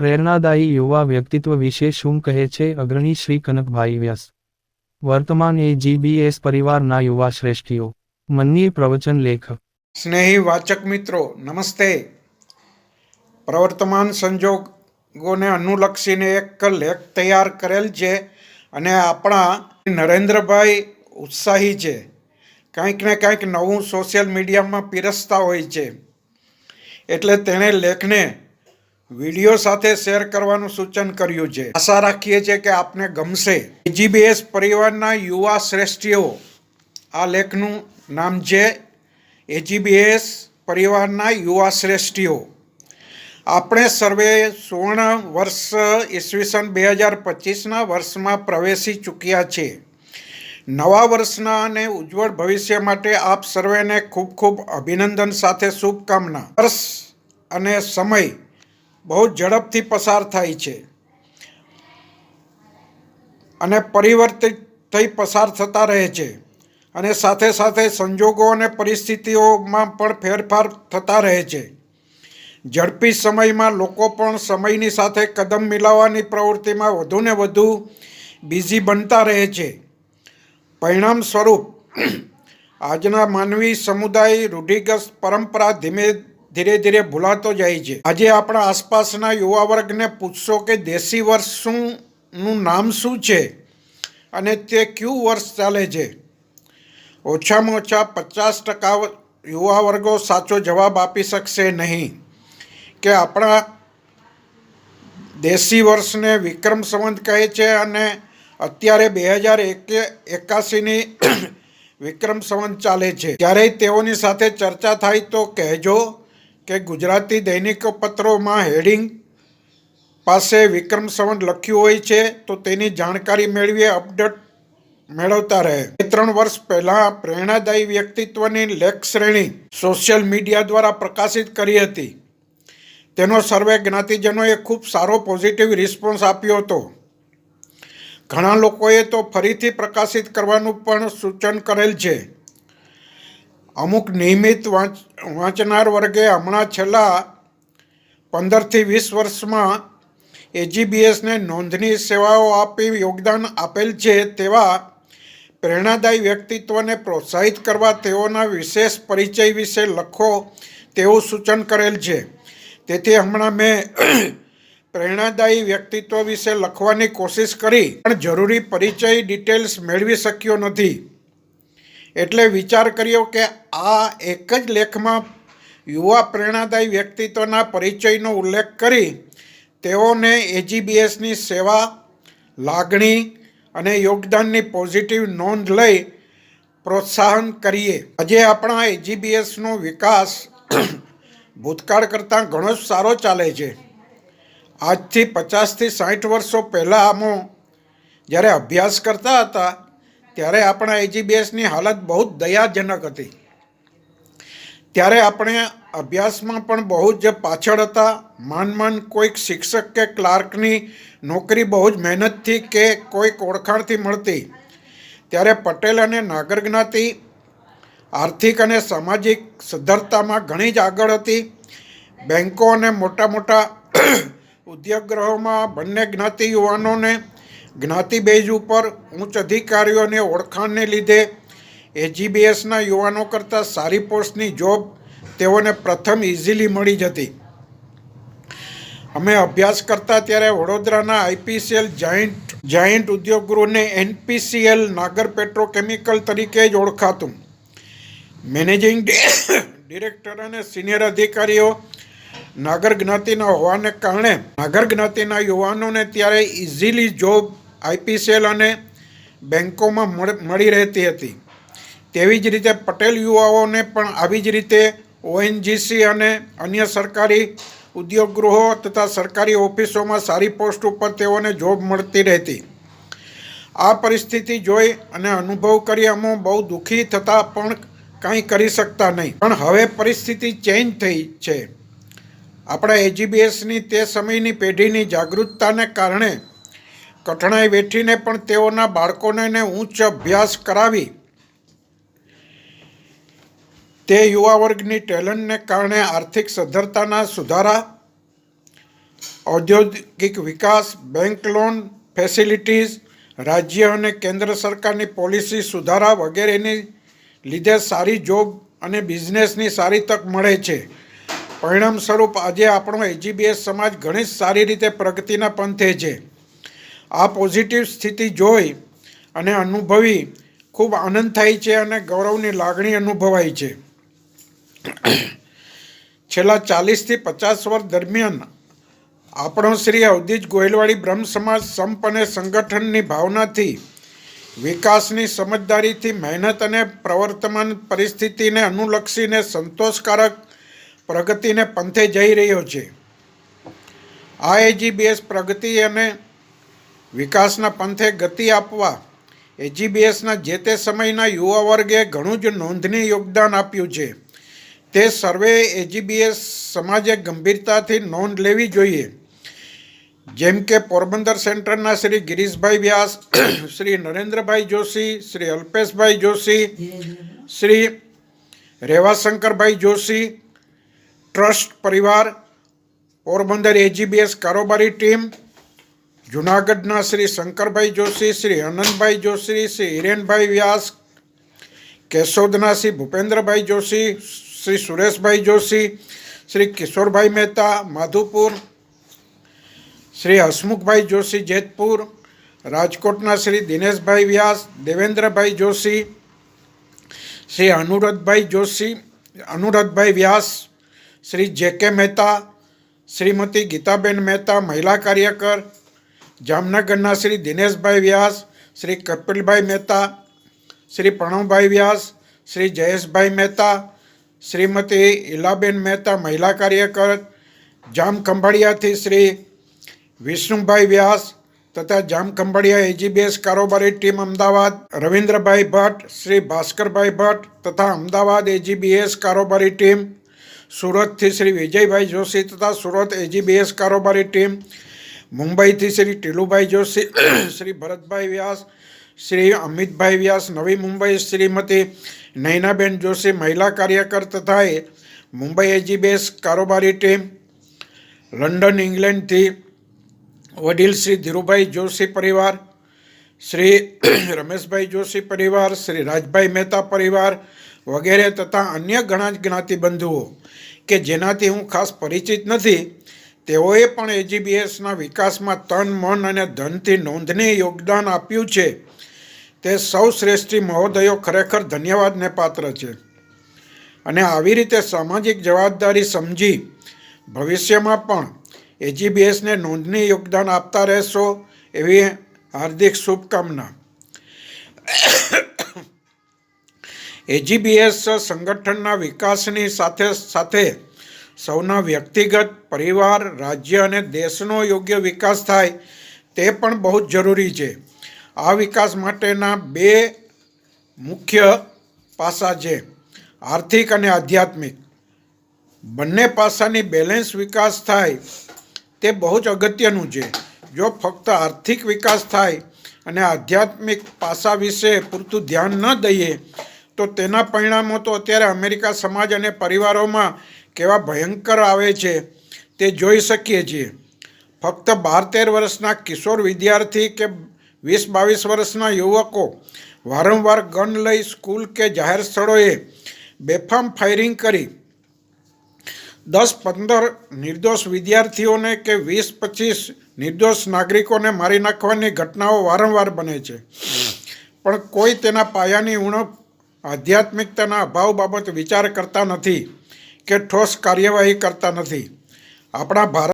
પ્રેરણાદાયી યુવા વ્યક્તિત્વ વિશે શું કહે છે અગ્રણી શ્રી કનકભાઈ વ્યાસ? વર્તમાન એ જીબીએસ પરિવારના યુવા શ્રેષ્ઠીઓ. મનની પ્રવચન લેખ. સ્નેહી વાચક મિત્રો, નમસ્તે. પ્રવર્તમાન સંજોગોને અનુલક્ષીને એક લેખ તૈયાર કરેલ છે અને આપણા નરેન્દ્રભાઈ ઉત્સાહી છે. કંઈક ને કંઈક નવું સોશિયલ મીડિયામાં પીરસતા હોય છે. એટલે તેણે લેખને વીડિયો સાથે શેર કરવાનું સૂચન કર્યું છે. આશા રાખીએ છીએ કે આપને ગમશે. જીબીએસ પરિવારના યુવા શ્રેષ્ઠીઓ, આ લેખનું નામ છે એજીબીએસ પરિવારના યુવા શ્રેષ્ઠીઓ. આપણે સર્વે સુવર્ણ વર્ષ ઈસવીસન બે હજાર પચીસના વર્ષમાં પ્રવેશી ચૂક્યા છે. નવા વર્ષના અને ઉજ્જવળ ભવિષ્ય માટે આપ સર્વેને ખૂબ ખૂબ અભિનંદન સાથે શુભકામના. વર્ષ અને સમય બહુ ઝડપથી પસાર થાય છે. અને પરિવર્તિત થઈ પસાર થતા રહે છે. અને સાથે સાથે સંજોગો અને પરિસ્થિતિઓમાં પણ ફેરફાર થતા રહે છે. ઝડપી સમયમાં લોકો પણ સમયની સાથે કદમ મિલાવવાની પ્રવૃત્તિમાં વધુને વધુ બિઝી બનતા રહે છે. પરિણામ સ્વરૂપ, આજના માનવી સમુદાય રૂઢિગ્રસ્ત પરંપરા ધીમે ધીરે ધીરે ભૂલાતો જાય છે. આજે આપણા આસપાસના યુવા વર્ગને પૂછશો કે દેશી વર્ષ શું નામ શું છે અને તે કયું વર્ષ ચાલે છે? ઓછામાં ઓછા પચાસ ટકા યુવા વર્ગો સાચો જવાબ આપી શકશે નહીં કે આપણા દેશી વર્ષને વિક્રમ સંવંત કહે છે અને અત્યારે બે હજાર એકે એકાસીની વિક્રમ સંવંત ચાલે છે. ક્યારેય તેઓની સાથે ચર્ચા થાય તો કહેજો. કે ગુજરાતી દૈનિક પત્રોમાં હેડિંગ પાસે વિક્રમ સંવંત લખ્યું હોય છે, તો તેની જાણકારી મેળવીએ, અપડેટ મેળવતા રહે. બે ત્રણ વર્ષ પહેલાં પ્રેરણાદાયી વ્યક્તિત્વની લેખ શ્રેણી સોશિયલ મીડિયા દ્વારા પ્રકાશિત કરી હતી. તેનો સર્વે જ્ઞાતિજનોએ ખૂબ સારો પોઝિટિવ રિસ્પોન્સ આપ્યો હતો. ઘણા લોકોએ તો ફરીથી પ્રકાશિત કરવાનું પણ સૂચન કરેલ છે. અમુક નિયમિત વાંચ, વાંચનાર વર્ગે હમણાં છેલ્લા પંદરથી વીસ વર્ષમાં એજીબીએસને નોંધની સેવાઓ આપી યોગદાન આપેલ છે તેવા પ્રેરણાદાયી વ્યક્તિત્વને પ્રોત્સાહિત કરવા તેઓના વિશેષ પરિચય વિશે લખો તેવું સૂચન કરેલ છે. તેથી હમણાં મેં પ્રેરણાદાયી વ્યક્તિત્વ વિશે લખવાની કોશિશ કરી, પણ જરૂરી પરિચય ડિટેલ્સ મેળવી શક્યો નથી. એટલે વિચાર કર્યો કે આ એક જ લેખમાં યુવા પ્રેરણાદાયી વ્યક્તિત્વના પરિચયનો ઉલ્લેખ કરી તેઓને એજીબીએસની સેવા, લાગણી અને યોગદાનની પોઝિટિવ નોંધ લઈ પ્રોત્સાહન કરીએ. આજે આપણા એજીબીએસનો વિકાસ ભૂતકાળ કરતાં ઘણો જ સારો ચાલે છે. આજથી પચાસથી સાઠ વર્ષો પહેલાં આમો જ્યારે અભ્યાસ કરતા હતા ત્યારે આપણા એજીબીએસની હાલત બહુ જ દયાજનક હતી. ત્યારે આપણે અભ્યાસમાં પણ બહુ જ પાછળ હતા. માન માન કોઈક શિક્ષક કે ક્લાર્કની નોકરી બહુ જ મહેનતથી કે કોઈક ઓળખાણથી મળતી. ત્યારે પટેલ અને નાગર જ્ઞાતિ આર્થિક અને સામાજિક સદ્ધરતામાં ઘણી જ આગળ હતી. બેન્કો અને મોટા મોટા ઉદ્યોગગ્રહોમાં બંને જ્ઞાતિ યુવાનોને જ્ઞાતિ બેઝ ઉપર ઉચ્ચ અધિકારીઓને ઓળખાણને લીધે એજીબીએસના યુવાનો કરતાં સારી પોસ્ટની જોબ તેઓને પ્રથમ ઇઝીલી મળી જતી અમે અભ્યાસ કરતા ત્યારે વડોદરાના આઈપીસીએલ જાયન્ટ જાયન્ટ ઉદ્યોગગૃહને એનપીસીએલ નાગર પેટ્રોકેમિકલ તરીકે જ ઓળખાતું. મેનેજિંગ ડિરેક્ટર અને સિનિયર અધિકારીઓ નાગર જ્ઞાતિના હોવાને કારણે, નાગર જ્ઞાતિના યુવાનોને ત્યારે ઇઝીલી જોબ આઈપીસીએલ અને બેન્કોમાં મળી રહેતી હતી. તેવી જ રીતે પટેલ યુવાઓને પણ આવી જ રીતે ઓએનજીસી અને અન્ય સરકારી ઉદ્યોગગૃહો તથા સરકારી ઓફિસોમાં સારી પોસ્ટ ઉપર તેઓને જોબ મળતી રહેતી. આ પરિસ્થિતિ જોઈ અને અનુભવ કરી અમો બહુ દુઃખી થતાં પણ કાંઈ કરી શકતા નહીં. પણ હવે પરિસ્થિતિ ચેન્જ થઈ છે. આપણા એજીબીએસની તે સમયની પેઢીની જાગૃતતાને કારણે કઠણાઈ વેઠીને પણ તેઓના બાળકોને ઉચ્ચ અભ્યાસ કરાવી. તે યુવા વર્ગની ટેલેન્ટને કારણે આર્થિક સદ્ધરતાના સુધારા, ઔદ્યોગિક વિકાસ, બેંક લોન ફેસિલિટીઝ, રાજ્ય અને કેન્દ્ર સરકારની પોલિસી સુધારા વગેરેની લીધે સારી જોબ અને બિઝનેસની સારી તક મળે છે. પરિણામ સ્વરૂપ આજે આપણો એજીબીએસ સમાજ ઘણી જ સારી રીતે પ્રગતિના પંથે છે. આ પોઝિટિવ સ્થિતિ જોઈ અને અનુભવી ખૂબ આનંદ થાય છે અને ગૌરવની લાગણી અનુભવાય છે. છેલ્લા ચાલીસથી પચાસ વર્ષ દરમિયાન આપણો શ્રી અવધીજ ગોયલવાડી બ્રહ્મ સમાજ સંપ અને સંગઠનની ભાવનાથી, વિકાસની સમજદારીથી, મહેનત અને પ્રવર્તમાન પરિસ્થિતિને અનુલક્ષીને સંતોષકારક પ્રગતિને પંથે જઈ રહ્યો છે. આ એજીબીએસ પ્રગતિ અને વિકાસના પંથે ગતિ આપવા એજીબીએસના જે તે સમયના યુવા વર્ગે ઘણું જ નોંધનીય યોગદાન આપ્યું છે. તે સર્વે એજીબીએસ સમાજે ગંભીરતાથી નોંધ લેવી જોઈએ. જેમ કે પોરબંદર સેન્ટરના શ્રી ગિરીશભાઈ વ્યાસ, શ્રી નરેન્દ્રભાઈ જોશી, શ્રી અલ્પેશભાઈ જોશી, શ્રી રેવાશંકરભાઈ જોશી, ટ્રસ્ટ પરિવાર, પોરબંદર એજીબીએસ કારોબારી ટીમ જુનાગઢના શ્રી શંકરભાઈ જોશી, શ્રી અનંતભાઈ જોશી, શ્રી હિરેનભાઈ વ્યાસ, કેશોદના શ્રી ભૂપેન્દ્રભાઈ જોશી, શ્રી સુરેશભાઈ જોશી, શ્રી કિશોરભાઈ મહેતા, માધુપુર, શ્રી હસમુખભાઈ જોશી, જેતપુર, રાજકોટના શ્રી દિનેશભાઈ વ્યાસ, દેવેન્દ્રભાઈ જોશી, શ્રી અનુરધભાઈ જોશી, અનુરધભાઈ વ્યાસ, શ્રી જે કે મહેતા, શ્રીમતી ગીતાબેન મહેતા, મહિલા કાર્યકર જામનગરના શ્રી દિનેશભાઈ વ્યાસ, શ્રી કપિલભાઈ મહેતા, શ્રી પ્રણવભાઈ વ્યાસ, શ્રી જયેશભાઈ મહેતા, શ્રીમતી ઈલાબેન મહેતા મહિલા કાર્યકર, જામ ખંભાળિયાથી શ્રી વિષ્ણુભાઈ વ્યાસ તથા જામ ખંભાળિયા એજીબીએસ કારોબારી ટીમ અમદાવાદ, રવિન્દ્રભાઈ ભટ્ટ, શ્રી ભાસ્કરભાઈ ભટ્ટ તથા અમદાવાદ એજીબીએસ કારોબારી ટીમ, સુરતથી શ્રી વિજયભાઈ જોશી તથા સુરત એજીબીએસ કારોબારી ટીમ મુંબઈથી શ્રી ટીલુભાઈ જોશી, શ્રી ભરતભાઈ વ્યાસ, શ્રી અમિતભાઈ વ્યાસ, નવી મુંબઈ શ્રીમતી નૈનાબેન જોશી, મહિલા કાર્યકર તથા મુંબઈ એજીબેસ કારોબારી ટીમ, લંડન, ઇંગ્લેન્ડથી વડીલ શ્રી ધીરુભાઈ જોશી પરિવાર, શ્રી રમેશભાઈ જોશી પરિવાર, શ્રી રાજભાઈ મહેતા પરિવાર વગેરે તથા અન્ય ઘણા જ જ્ઞાતિબંધુઓ કે જેનાથી હું ખાસ પરિચિત નથી તેઓએ પણ એજીબીએસના વિકાસમાં તન, મન અને ધનથી નોંધનીય યોગદાન આપ્યું છે. તે સૌ શ્રેષ્ઠી મહોદયો ખરેખર ધન્યવાદને પાત્ર છે. અને આવી રીતે સામાજિક જવાબદારી સમજી ભવિષ્યમાં પણ એજીબીએસને નોંધનીય યોગદાન આપતા રહેશો એવી હાર્દિક શુભકામના. એજીબીએસ સંગઠનના વિકાસની સાથે સાથે સૌના વ્યક્તિગત, પરિવાર, રાજ્ય અને દેશનો યોગ્ય વિકાસ થાય તે પણ બહુ જ જરૂરી છે. આ વિકાસ માટેના બે મુખ્ય પાસા છે, આર્થિક અને આધ્યાત્મિક. બંને પાસાની બેલેન્સ વિકાસ થાય તે બહુ જ અગત્યનું છે. જો ફક્ત આર્થિક વિકાસ થાય અને આધ્યાત્મિક પાસા વિશે પૂરતું ધ્યાન ન દઈએ, તો તેના પરિણામો તો અત્યારે અમેરિકા સમાજ અને પરિવારોમાં કેવા ભયંકર આવે છે તે જોઈ શકીએ છીએ. ફક્ત બાર તેર વર્ષના કિશોર વિદ્યાર્થી કે વીસ બાવીસ વર્ષના યુવકો વારંવાર ગન લઈ સ્કૂલ કે જાહેર સ્થળોએ બેફામ ફાયરિંગ કરી. દસ પંદર નિર્દોષ વિદ્યાર્થીઓને કે વીસ પચીસ નિર્દોષ નાગરિકોને મારી નાખવાની ઘટનાઓ વારંવાર બને છે. પણ કોઈ તેના પાયાની ઉણપ, આધ્યાત્મિકતાના અભાવ બાબત વિચાર કરતા નથી. કે ઠોસ કાર્યવાહી કરતા નથી. આપણા ભારત